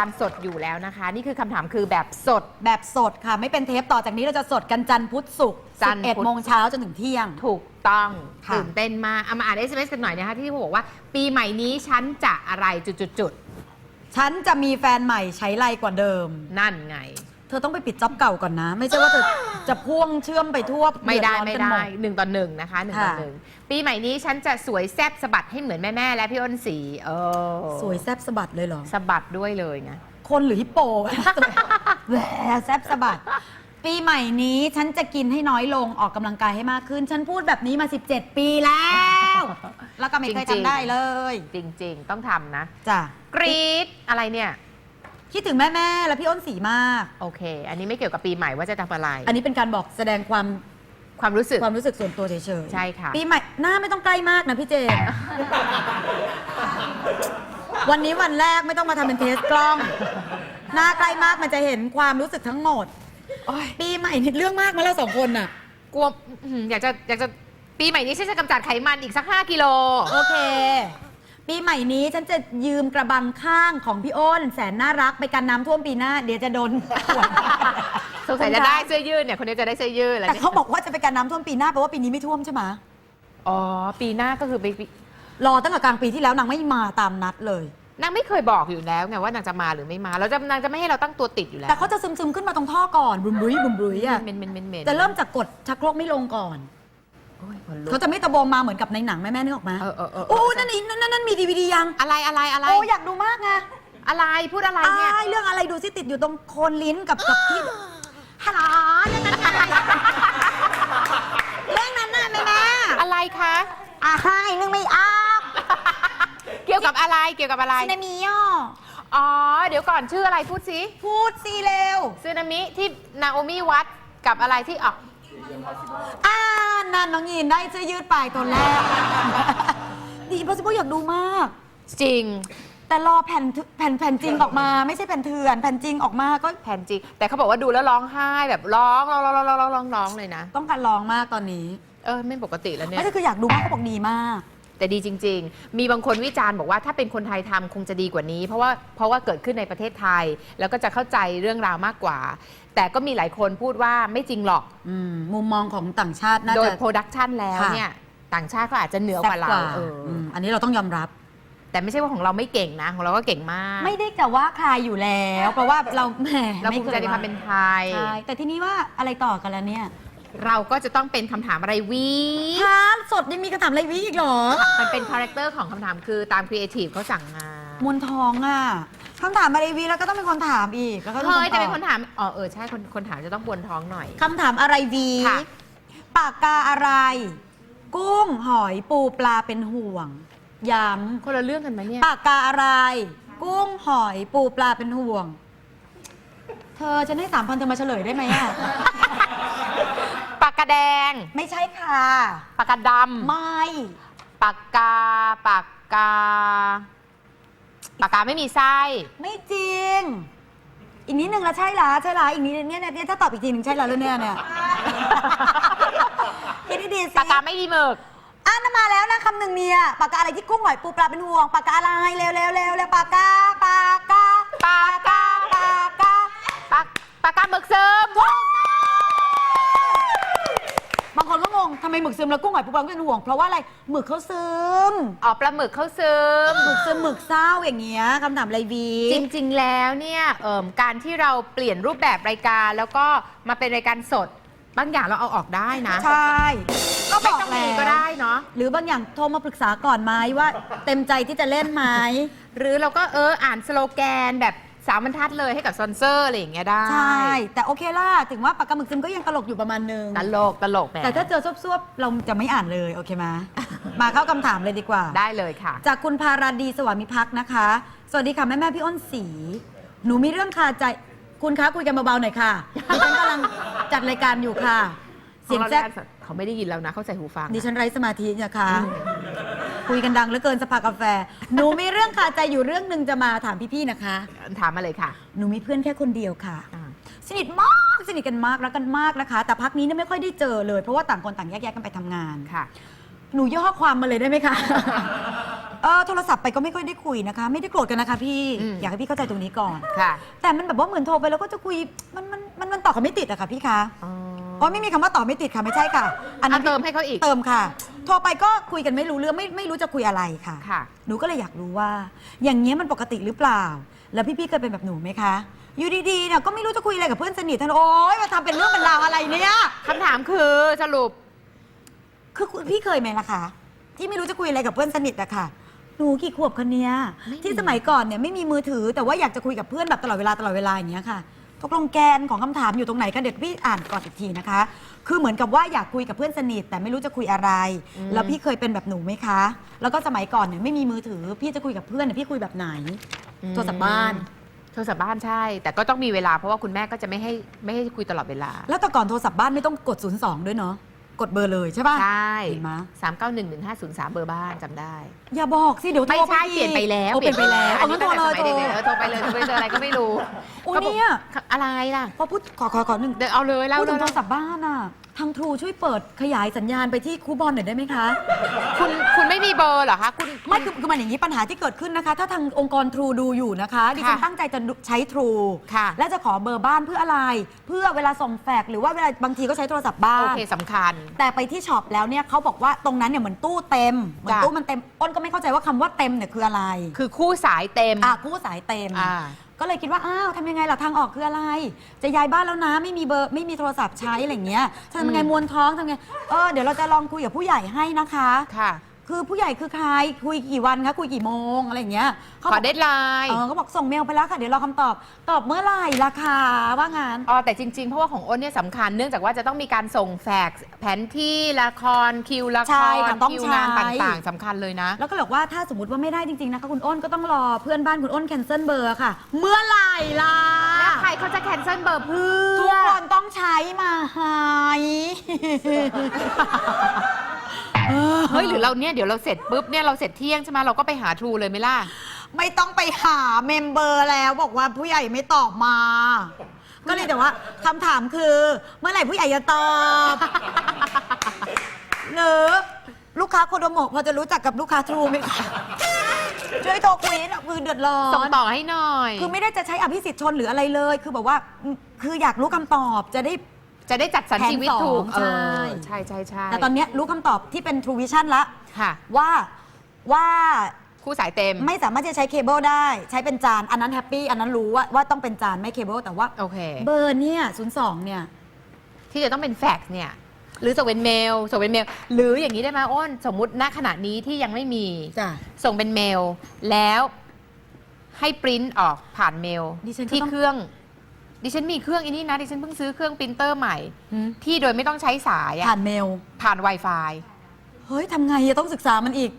คือรายการสดอยู่แล้วนะคะ นี่คือคำถามคือแบบสด แบบสดค่ะ ไม่เป็นเทปต่อจากนี้เราจะสดกันจันทร์พุธศุกร์จันทร์พุธ 11โมงเช้าจนถึงเที่ยง ถูกต้องค่ะ ตื่นเต้นมากเอามาอ่าน SMS กันหน่อยนะคะที่บอกว่า ปีใหม่นี้ฉันจะอะไรจุดฉันจะมีแฟนใหม่ใช้ไรกว่าเดิม ๆนั่นไง เธอต้องไปปิดจ็อบเก่าก่อนนะ ไม่ใช่ว่าเธอจะพ่วงเชื่อมไปทั่วไม่ได้เดือร้อนไม่กันได้หดหนึ่งต่อหนึ่งนะคะหนึ่งต่อค่ะ หนึ่ง ปีใหม่นี้ฉันจะสวยแซ่บสะบัดให้เหมือนแม่ๆและพี่อ้นสีเออสวยแซบสะบัดเลยเหรอ สะบัดด้วยเลยไงคนหรือฮิปโปแหวแซบสะบัด ปีใหม่นี้ฉันจะกินให้น้อยลงออกกำลังกายให้มากขึ้น ฉันพูดแบบนี้มา 17 ปีแล้ว แล้วก็ไม่เคยจริงๆ ทำได้เลยจริง ๆ ต้องทำนะ จ้ะกรี๊ดอะไรเนี่ย คิดถึงแม่ๆและพี่อ้นสีมาก โอเค อันนี้ไม่เกี่ยวกับปีใหม่ว่าจะทำอะไร อันนี้เป็นการบอกแสดงความ ความรู้สึก ความรู้สึกส่วนตัวเฉยๆใช่ค่ะ ปีใหม่หน้าไม่ต้องใกล้มากนะพี่เจน วันนี้วันแรกไม่ต้องมาทำเป็นเทสกล้อง หน้าใกล้มากมันจะเห็นความรู้สึกทั้งหมด โอ๊ย ปีใหม่นี่เรื่องมากมาแล้วสองคนน่ะ กลัวอื้อหืออยากจะอยากจะปีใหม่นี้ฉันจะกำจัดไขมันอีกสัก 5 กิโล โอเค ปีใหม่นี้ฉันจะยืมกระบังข้างของพี่อ้น แสนน่ารักไปกันน้ำท่วมปีหน้า เดี๋ยวจะโดนขวน สงสัยจะได้เสื้อยืดเนี่ยคนนี้จะได้เสื้อยืดอะไรแต่เนี่ยเขาบอกว่าจะไปกันน้ำท่วมปีหน้าแปลว่าปีนี้ไม่ท่วมใช่ไหมอ๋อปีหน้าก็คือไปปีรอตั้งแต่กลางปีที่แล้วนางไม่มาตามนัดเลย นางไม่เคยบอกอยู่แล้วไงว่านางจะมาหรือไม่มาแล้วจะนางจะไม่ให้เราตั้งตัวติดอยู่แล้วแต่เขาจะซึมๆขึ้นมาตรงท่อก่อนบุมบุยบุมบุยอะเมนเมนเมนเมนจะเริ่มจากกดชักโครกไม่ลงก่อน โอ้ยขนลุกเขาจะไม่ตะโบมมาเหมือนกับในหนังแม่แม่นึกออกไหมเออเออเออโอ้นั่นนี่นั่นนั่นนั่นมีดีวีดียังอะไรอะไรอะไรโอ้อยากดูมากไงอะไรพูดอะไรเนี่ย อ้ายเรื่องอะไรดูสิติดอยู่ตรงโคนลิ้นกับกับที่ ฮัลโหลเรื่องนั้นน่ะเรื่องนั้นน่ะแม่แม่อะไรคะ อ่าให้นึกไม่ออกเกี่ยวกับอะไรเกี่ยวกับอะไรซีนามิย่ออ๋อ เดี๋ยวก่อนชื่ออะไรพูดสิพูดสิเร็วซึนามิที่นาโอมิวัดกับอะไรที่ออกอ่านั่นน้องยินได้เสื้อยืดไปตัวแรกดีเพราะสิพอยากดูมาก จริง แต่รอแผ่นทึแผ่นแผ่นจริงออกมา ไม่ใช่แผ่นเถื่อน แผ่นจริงออกมาก็แผ่นจริง แต่เขาบอกว่าดูแล้วร้องไห้แบบร้องร้องร้องร้องร้องร้องร้องเลยนะ ต้องการลองมากตอนนี้เออไม่ปกติแล้วเนี่ย ไม่ใช่คืออยากดูมากเขาบอกดีมาก แต่ดีจริง ๆ มีบางคนวิจารณ์บอกว่าถ้าเป็นคนไทยทำคงจะดีกว่านี้ เพราะว่าเพราะว่าเกิดขึ้นในประเทศไทย แล้วก็จะเข้าใจเรื่องราวมากกว่า แต่ก็มีหลายคนพูดว่าไม่จริงหรอก อืมมุมมองของต่างชาติน่าโดยจะ โปรดักชันแล้วค่ะ เนี่ยต่างชาติก็อาจจะเหนือกว่าเราแซ่บเอออมอันนี้เราต้องยอมรับ แต่ไม่ใช่ว่าของเราไม่เก่งนะ ของเราก็เก่งมาก ไม่ได้แต่ว่าใครอยู่แล้ว เพราะว่าเราแหมเราไม่ภูมิเคใจยในความเป็นไทย ใช่แต่ทีนี้ว่าอะไรต่อกันแล้วเนี่ยเราก็จะต้องเป็นคำถามอะไรวีฮาสดยังมีคำถามอะไรวิอีกเหรอมันเป็นคาแรคเตอร์ของคำถามคือตามครีเอทีฟเขาสั่งมามวนทองอะคำถามอะไรวิแล้วก็ต้องเป็นคนถามอีกแล้วก็ต้องเฮ้ยตแต่อบเป็นคนถามอ๋อเออใช่คนคนถามจะต้องบวนท้องหน่อย คำถามอะไรวีค่ะ ปากกาอะไร กุ้งหอยปูปลาเป็นห่วง ย้คนละเรื่องกันไหมเนี่ยำปากกาอะไร กุ้งหอยปูปลาเป็นห่วง เธอฉันให้สามพันเธอมาเฉลยได้ไหมอะปากกาแดง ไม่ใช่ค่ะ ปากกาดไม่ำปากกา ปากกา ปากกาไม่มีไส้ ไม่จริง อีกนิดนึงละใช่ละใช่ละอีกนิดนึงเนี่ยเนี่ยถ้าตอบอีกทีหนึ่งใช่ละแล้วเนี่ยเนี่ยคิดให้ดีสิปากกาไม่มีหมึก อะนนมาแล้วนะคำหนึ่งเนี่ยปากกาอะไรที่กุ้งหอยปูปลาเป็นห่วงปากกาอะไรเร็วเร็วเร็วเร็วปากกาปากกาปากกาปากกาปากปากกาหมึกซึมถูกต้องบางคนก็งงทำไมหมึกซึมแล้วกุ้งหอยปูปลาเป็นห่วงเพราะว่าอะไรหมึกเขาซึมอ๋อปลาหมึกเขาซึม หมึกซึมหมึกเศร้าอย่างเงี้ยคำถามอะไรวี จริง ๆ แล้วเนี่ยเอิ่มการที่เราเปลี่ยนรูปแบบรายการแล้วก็มาเป็นรายการสด บางอย่างเราเอาออกได้นะ ใช่ก็บ ไม่อกต้องแล้มีวก็ได้เนาะ หรือบางอย่างโทรมาปรึกษาก่อนไหมว่า เต็มใจที่จะเล่นไหม หรือเราก็เอออ่านสโลแกนแบบสามบรรทัดเลยให้กับสปอนเซอร์อะไรอย่างเงี้ยได้ใช่ แต่โอเคล่ะ ถึงว่าปากกาหมึกซึมก็ยังตลกอยู่ประมาณนึง ตลกตลกแหมแต่ถ้าเจอซวบๆ เราจะไม่อ่านเลย โอเคไหม มาเข้าคำถามเลยดีกว่า ได้เลยค่ะ จากคุณพาราดีสวามิพักษ์นะคะ สวัสดีค่ะ แม่แม่ๆพี่อ้นสี หนูมีเรื่องคาใจ คุณคะคุยกันเบาๆหน่อยค่ะดิฉันกำลังจัดรายการอยู่ค่ะเสียงแจ๊กเขาไม่ได้ยินแล้วนะ เขาใส่หูฟังดิฉันไร้สมาธินะคะคุยกันดังเหลือเกินสภากาแฟ หนูมีเรื่องคาใจอยู่เรื่องหนึ่งจะมาถามพี่ๆนะคะ ถามมาเลยค่ะ หนูมีเพื่อนแค่คนเดียวค่ะอ่าสนิทมากสนิทกันมากรักกันมากนะคะ แต่พักนี้เนี่ยไม่ค่อยได้เจอเลยเพราะว่าต่างคนต่างแยกย้ายกันไปทำงานค่ะ หนูย่อความมาเลยได้ไหมคะเออโทรศัพท์ไปก็ไม่ค่อยได้คุยนะคะ ไม่ได้โกรธกันนะคะพี่อืมอยากให้พี่เข้าใจตรงนี้ก่อนค่ะ แต่มันแบบว่าเหมือนโทรไปแล้วก็จะคุยมันมันมันมันตอบกันไม่ติดอะค่ะพี่คะ อ๋ออ๋อไม่มีคำว่าตอบไม่ติดค่ะไม่ใช่ค่ะ อันนั้นอะเติมให้เขาอีก เติมค่ะ โทรไปก็คุยกันไม่รู้เรื่องไม่ไม่รู้จะคุยอะไรค่ะ ค่ะ หนูก็เลยอยากรู้ว่า อย่างเงี้ยมันปกติหรือเปล่า แล้วพี่ๆเคยเป็นแบบหนูไหมคะ อยู่ดีๆเนี่ยก็ไม่รู้จะคุยอะไรกับเพื่อนสนิทท่านโอ๊ยมาทำเป็นเรื่องเป็นราวอะไรเนี่ยคำถามคือสรุป คือคุณพี่เคยไหมล่ะคะที่ไม่รู้จะคุยอะไรกับเพื่อนสนิทอะค่ะหนูกี่ขวบคนเนี้ยไม่มี ที่สมัยก่อนเนี่ยไม่มีมือถือแต่ว่าอยากจะคุยกับเพื่อนแบบตลอดเวลาตลอดเวลาอย่างเงี้ยค่ะ ตกลงแกนของคำถามอยู่ตรงไหนกันเด็กพี่อ่านก่อนอีกทีนะคะ คือเหมือนกับว่าอยากคุยกับเพื่อนสนิทแต่ไม่รู้จะคุยอะไรแล้วพี่เคยเป็นแบบหนูไหมคะ แล้วก็สมัยก่อนเนี่ยไม่มีมือถือ พี่จะคุยกับเพื่อนเนี่ยพี่คุยแบบไหน โทรศัพท์บ้าน โทรศัพท์บ้านใช่ แต่ก็ต้องมีเวลาเพราะว่าคุณแม่ก็จะไม่ให้ไม่ให้คุยตลอดเวลา แล้วแต่ก่อนโทรศัพท์บ้านไม่ต้องกด 02 ด้วยเนาะ กดเบอร์เลยใช่ป่ะ ใช่เห็นไหมสามเก้าหนึ่งหนึ่งห้าศูนย์สามเบอร์บ้านจำได้ อย่าบอกสิ เดี๋ยวโทรไม่ใช่อีกเปลี่ยนไปแล้วโอ้เปลี่ยนไปแล้วอัเอานนี้งั้นตั้โทงรแต่เลสยมัยเด็กๆเออโทรไปเลยโทรไปเจออะไรก็ไม่รู้โอ้ก็บอกเนี่ย อะไรล่ะ พอพูดขอขอขอหนึ่งเดี๋ยวเอาเลยเล่าพูดเลถึยงโทรศัพท์บ้านอะ ทางทรูช่วยเปิดขยายสัญญาณไปที่ครูบอลหน่อยได้ไหมคะ คุณคุณไม่มีเบอร์เหรอคะคุณไม่คือคือมันอย่างนี้ปัญหาที่เกิดขึ้นนะคะ ถ้าทางองค์กรทรูดูอยู่นะคะดิฉันค่ะตั้งใจจะใช้ทรูค่ะ และจะขอเบอร์บ้านเพื่ออะไร เพื่อเวลาส่งแฟกซ์หรือว่าเวลาบางทีก็ใช้โทรศัพท์บ้าโอนเคสำคัญ แต่ไปที่ช็อปแล้วเนี่ยเขาบอกว่าตรงนั้นเนี่ยเหมือนตู้เต็มเหมือนจ้ะตู้มันเต็มอ้นก็ไม่เข้าใจว่าคำว่าเต็มเนี่ยคืออะไร คือคู่สายเต็มอะคู่สายเต็ม อ่า ก็เลยคิดว่าอ้าวทำยังไงล่ะทางออกคืออะไร จะย้ายบ้านแล้วนะไม่มีเบอร์ไม่มีโทรศัพท์ใช้อะไรอย่างเงี้ยจะทำยังไงอืมมวนท้องทำยังไงเออเดี๋ยวเราจะลองคุยกับผู้ใหญ่ให้นะคะ ค่ะ คือผู้ใหญ่คือใครคุยกี่วันคะคุยกี่โมงอะไรอย่างเงี้ยเขาขบออกเดทไลน์เออเขาบอกส่งเมลไปแล้วค่ะเดี๋ยวรอคำตอบ ตอบเมื่อไหร่ราคาว่างาน อ๋อแต่จริง ๆ เพราะว่าของอ้นเนี่ยสำคัญเนื่องจากว่าจะต้องมีการส่งแฟกซ์แผนที่ละครคิวละใช่ครค่ะต้องคิวงานใช้ ต่างๆสำคัญเลยนะ แล้วก็บอกว่าถ้าสมมติว่าไม่ได้จริงๆนะคะคุณอ้นก็ต้องรอเพื่อนบ้านคุณอ้นแคนเซิลเบอร์ค่ะ เมื่อไหร่ล่ะแล้วใครเขาจะแคนเซิลเบอร์เพื่ทุอกคนต้องใช้มาหาย เฮ้ยหรือเราเนี่ยเดี๋ยวเราเสร็จปุ๊บเนี่ยเราเสร็จเที่ยงใช่ไหมเราก็ไปหาทรูเลยไหมล่ะ ไม่ต้องไปหาเมมเบอร์แล้วบอกว่าผู้ใหญ่ไม่ตอบมา ก็เลยแต่ว่าคำถามคือ เมื่อไหร่ผู้ใหญ่จะตอบ หรือลูกค้าโคโดโมะพอจะรู้จักกับลูกค้าทรูไหมคะช่วยโทรคุยหนะคือเดือดร้อน ส่งต่อให้หน่อย คือไม่ได้จะใช้อภิสิทธิ์ชนหรืออะไรเลย คือแบบว่าอืมคืออยากรู้คำตอบจะได้ จะได้จัดสรรชีวิตถูกแผนสองเออใช่ ใช่ใช่ใช่แต่ตอนเนี้ยรู้คำตอบที่เป็น True Vision ละค่ะ ว่าว่าคู่สายเต็ม ไม่สามารถจะใช้เคเบิลได้ใช้เป็นจาน อันนั้นแฮปปี้อันนั้นรู้ว่าว่าต้องเป็นจานไม่เคเบิลแต่ว่าโอเค เบอร์เนี่ยศูนย์สองเนี่ย ที่จะต้องเป็นแฟกซ์เนี่ย หรือส่งเป็นเมลส่งเป็นเมล หรืออย่างนี้ได้ไหมอ้น สมมุติณขณะนี้ที่ยังไม่มี จ้ะ ส่งเป็นเมล แล้วให้ปริ้นออกผ่านเมลดิฉันก็ที่ต้อง เครื่อง ดิฉันมีเครื่องอันนี้นะ ดิฉันเพิ่งซื้อเครื่องปรินเตอร์ใหม่ที่โดยไม่ต้องใช้สายอะผ่านเมล ผ่าน Wi-Fi เฮ้ยทำไงอะต้องศึกษามันอีก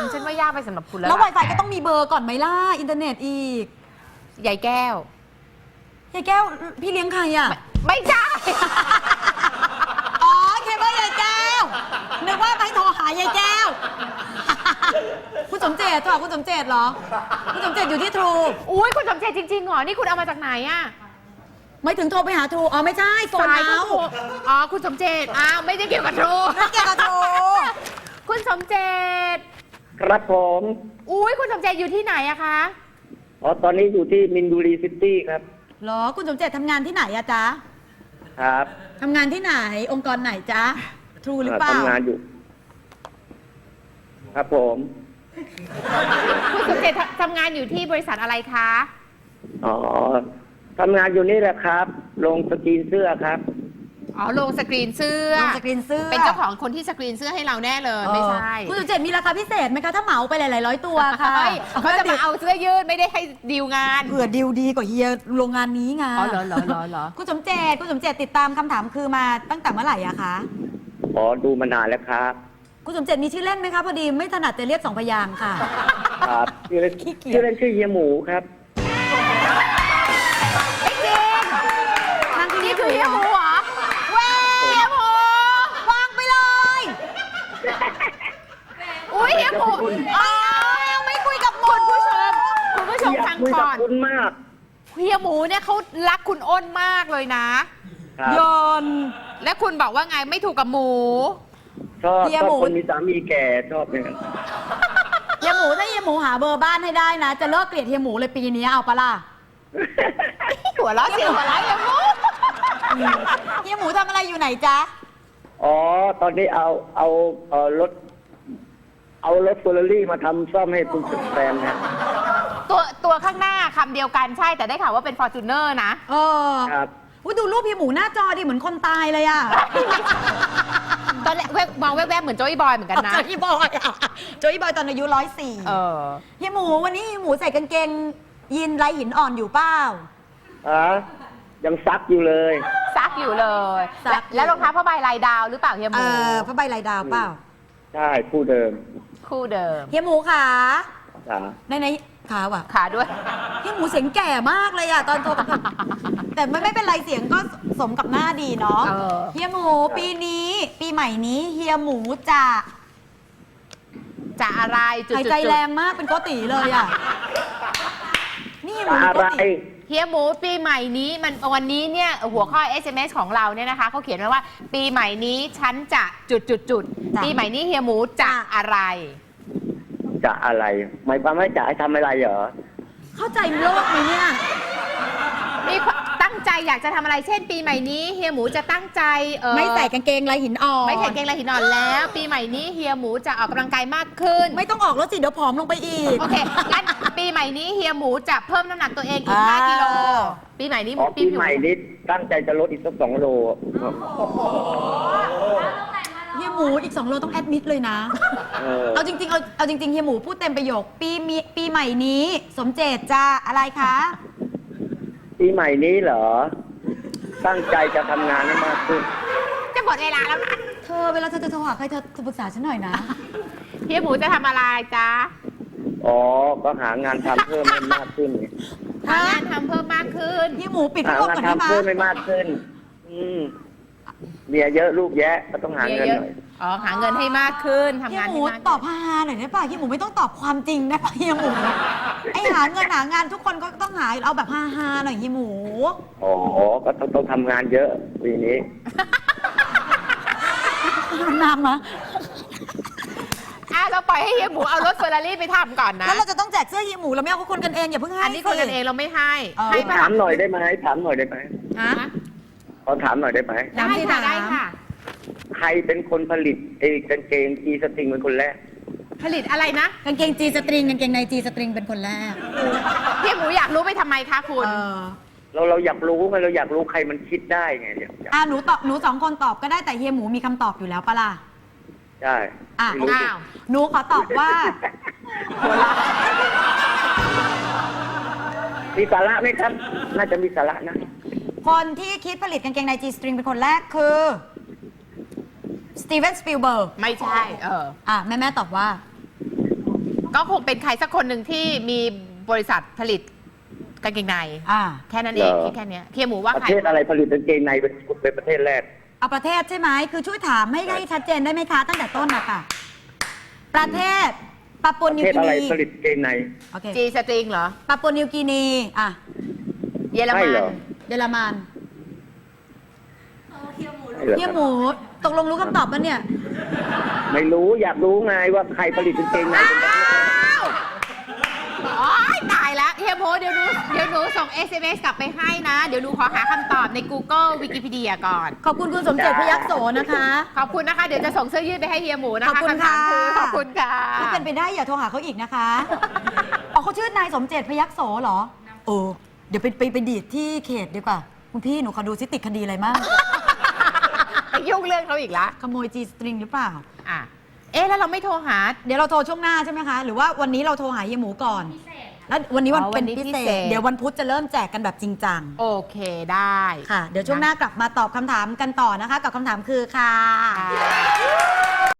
ดิฉันว่ายากไปสำหรับคุณแล้วแล้ว ล่ะ Wi-Fi ก็ต้องมีเบอร์ก่อนไหมล่ะ อินเทอร์เน็ตอีกยายแก้วยายแก้ว พี่เลี้ยงใครอะไม่ไม่ใช่ อ๋อเคเบิลยายแก้ว นึกว่าไปโทรหายายแก้ว คุณสมเจตโทรหาคุณสมเจตเหรอ คุณสมเจตอยู่ที่ทรู อุ้ยคุณสมเจตจริงๆเหรอ นี่คุณเอามาจากไหนอะ ไม่ถึงโทรไปหาทรูอ๋อไม่ใช่โฟนสายเอาคุณโทรอ๋อ คุณสมเจตอ้าวไม่ได้เกี่ยวกับทรูไม่เกี่ยวกับทรูคุณสมเจตครับผมอุ้ยคุณสมเจตอยู่ที่ไหนอะคะ อ๋อตอนนี้อยู่ที่มินบุรีซิตี้ครับ เหรอคุณสมเจตทำงานที่ไหนอะจ๊ะครับทำงานที่ไหนองค์กรไหนจ๊ะทรูหรือเปล่า ทำงานอยู่ ครับผม คุณสมเจตทำทำงานอยู่ที่บริษัทอะไรคะ อ๋อ ทำงานอยู่นี่แหละครับลงสกรีนเสื้อครับ อ๋อลงสกรีนเสื้อ ลงสกรีนเสื้อเป็นเจ้าของคนที่สกรีนเสื้อให้เราแน่เลยไม่ใช่คุณสมเจตมีราคาพิเศษไหมคะ ถ้าเหมาไปหลายๆร้อยตัวค่ะเฮ้ยเขาจะมาเอาเสื้อยืดไม่ได้ให้ดีลงานเผื่อดีลดีกว่าเฮียโรงงานนี้ไงอ๋อเหรอเหรอเหรอเหรอคุณสมเจตคุณสมเจตติดตามคำถามคือมาตั้งแต่เมื่อไหร่อะคะอ๋อดูมานานแล้วครับ คุณสมเจตมีชื่อเล่นไหมคะพอดีไม่ถนัดจะเรียกสองพยางค์ค่ะ ครับชื่อเล่นขี้เกียจ ชื่อเล่นชื่อเฮียหมูครับ อนคุณมาก เฮียหมูเนี่ยเขารักคุณอ้นมากเลยนะ ครับยนต์ และคุณบอกว่าไงไม่ถูกกับหมู ชอบเฮียชอบหมู คนมีสามีแก่ชอบเนี่ยเฮียหมูมูถ้าเฮียหมูหาเบอร์บ้านให้ได้นะ จะเลิกเกลียดเฮียหมูเลยปีนี้เอาปะล่ะหัวเราะเสียงหัวเราะอย่างงูเฮียหมูทำอะไรอยู่ไหนจ๊ะ อ๋อ ตอนนี้เอาเอาเอ่อรถ เอารถเฟอร์รารี่มาทำซ่อมให้คุณสุดแฟนนะ ตัวตัวข้างหน้าคำเดียวกันใช่แต่ได้ข่าวว่าเป็นฟอร์จูเนอร์นะ เออครับ อุ๊ยดูรูปเฮียหมูหน้าจอดิเหมือนคนตายเลยอะตอนแรกแวบมองแวบๆเหมือนโจยบอยเหมือนกันนะ โจอี้บอยอะโจอี้บอยตอนอายุร้อยสี่เออเฮียหมูวันนี้เฮียหมูใส่กางเกงยีนลายหินอ่อนอยู่เปล่า อะยังซักอยู่เลย ซักอยู่เลยซักอยู่ แล้วรองเท้าผ้าใบลายดาวหรือเปล่าเฮียหเอมูอพระใบลายดาวเปล่าใช่คู่เดิมคู่เดิม เฮียหมูขาจ้าในใน ขาว่ะขาด้วยเฮียหมูเสียงแก่มากเลยอะตอนโทรกับแต่ไม่ไม่เป็นไรเสียงก็สมกับหน้าดีเนาะเออ เฮียหมูปีนี้ ปีใหม่นี้เฮียหมูจะจะอะไรจุดหายๆๆใจแรงมากเป็นโกติเลยอะนี่เฮียหมูอะไรโกติ เฮียหมูปีใหม่นี้มันวันนี้เนี่ยหัวข้อ SMS ของเราเนี่ยนะคะเขาเขียนไว้ว่า ปีใหม่นี้ฉันจะจุดจุดจุดๆๆปีใหม่นี้เฮียหมูจะอะไร จะอะไรหมายความว่าจะให้ทำอะไรเหรอ เข้าใจโลกไหมเนี่ย มีความตั้งใจอยากจะทำอะไรเช่น ปีใหม่นี้เฮียหมูจะตั้งใจเออไม่ใส่กางเกงลายหินอ่อน ไม่ใส่กางเกงลายหินอ่อนแล้ว ปีใหม่นี้เฮียหมูจะออกกำลังกายมากขึ้น ไม่ต้องออกแล้วสิเดี๋ยวผอมลงไปอีก โอเค งั้นปีใหม่นี้เฮียหมูจะเพิ่มน้ำหนักตัวเองอีก อ่า 5 กิโล ปีใหม่นี้อ๋อปีหใหม่นี้ตั้งใจจะลดอีกสักสองโลเฮียห มูอีก2โลต้องแอดมิดเลยนะ เออ เอาจริงๆ เอาเอาจริงๆเฮียหมูพูดเต็มประโยค ปีมีปีใหม่นี้ สมเจตจะอะไรคะ ปีใหม่นี้เหรอ ตั้งใจจะทำงานให้มากขึ้น จะหมดเวลาแล้วนะเธอเวลาเธอจะโทรหาใครเธอเธอปรึกษาฉันหน่อยนะ เฮียหมูจะทำอะไรจ๊ะอ๋อ ก็หางานทำเพิ่มให้มากขึ้นไงหางานทำเพิ่มมากขึ้น เฮียหมูปิดหาพัดลมงานก่อนได้ไหมทำเพิ่มให้มากขึ้น อืมเมียเยอะลูกแยะก็ต้องหาเงินเยอะหน่อยๆ อ๋อหาเงินให้มากขึ้นทำเฮียงานหให้มูมากตอบฮาๆหน่อยได้ป่ะเฮียหมูไม่ต้องตอบความจริงได้ป่ะเฮียหมูไอหาเงินหางานทุกคนก็ต้องหาเอาแบบฮาๆหน่อยเฮียหมู อ๋อ ก็ต้องต้องทำงานเยอะปีนี้นามมาอะเราปล่อยให้เฮียหมูเอารถเฟอร์รารี่ไปทำก่อนนะ แล้วเราจะต้องแจกเสื้อเฮียหมูเราไม่เอาคนกันเองอย่าเพิ่งให้อันนี้คนกันเองเราไม่ให้เออ ให้ถามหน่อยได้ไหมถามหน่อยได้ไหมฮะ ขอถามหน่อยได้ไหม ได้ค่ะได้ค่ะ ใครเป็นคนผลิตไอ้กางเกงจีสตริงเป็นคนแรก ผลิตอะไรนะ กางเกงจีสตริงกางเกงในจีสตริงเป็นคนแรกเฮียหมูอยากรู้ไปทำไมคะคุณ เออเราเราอยากรู้ไงเราอยากรู้ใครมันคิดได้ไงอยากอยากอะหนูตอบหนูสองคนตอบก็ได้แต่เฮียหมูมีคำตอบอยู่แล้วปะล่ะได้อะไม่รู้อ้าว หนูขอตอบว่า มีสาระไหมครับ น่าจะมีสาระนะ คนที่คิดผลิตกางเกงในจีสตริงเป็นคนแรกคือ สตีเวนสปิลเบิร์กไม่ใช่ เออ อะแม่แม่ตอบว่า ก็คงเป็นใครสักคนหนึ่งที่มีบริษัทผลิตกางเกงใน อ่าแค่นั้นเองเหรอ คิดแค่เนี้ยเฮียหมูว่าประใคร เทศอะไรผลิตกางเกงในเป็นเป็นประเทศแรก เอาประเทศใช่ไหมคือช่วยถามให้ให้ชัดเจนได้ไหมคะ ตั้งแต่ต้นนะคะประเทศปาปัวประนิวเทศกิอะไรนีผลิตกางเกงใน โอเคจีสตริงเหรอ ปาปัวนิวกินีอะเยอรใช่มัน เหรอ เยอรมันใช่เหรอเฮียครับหมู ตกลงรู้คำตอบปะเนี่ย ไม่รู้อยากรู้ไงว่าใครผลิตกางเกงในเป็นประเทศแรกอ้าวโอ๊ยตายแล้วเฮียหมูเดี๋ยวหนูเดี๋ยวหนูส่ง SMS กลับไปให้นะ เดี๋ยวหนูขอหาคำตอบใน Google Wikipedia ก่อน ขอบคุณคุณสมเจตพยักโสนะคะ ขอบคุณนะคะ เดี๋ยวจะส่งเสื้อยืดไปให้เฮียหมูนะคะขอบคุณำถามค่ะขอบคุณค่ะ ถ้าเป็นไปได้อย่าโทรหาเขาอีกนะคะ อ๋อเขาชื่อนายสมเจตพยักโสเหรอ โอ้ เดี๋ยวไปไปไปดีดที่เขตดีกว่า คุณพี่หนูขอดูซิติดคดีอะไรมั่งไป ยุ่งเรื่องเขาอีกละขโมยจีสตริงหรือเปล่า อะเอ๊ะแล้วเราไม่โทรหา เดี๋ยวเราโทรช่วงหน้าใช่ไหมคะ หรือว่าวันนี้เราโทรหาเฮียหมูก่อนแล้ววันนี้วันอ๋อวัเป็นนนี้พิพิเศเศษ ษ เดี๋ยววันพุธจะเริ่มแจกกันแบบจริงจัง โอเคได้ ค่ะ เดี๋ยวช่วงหน้ากลับมาตอบคำถามกันต่อนะคะ กับคำถามคือค่ะค่ะ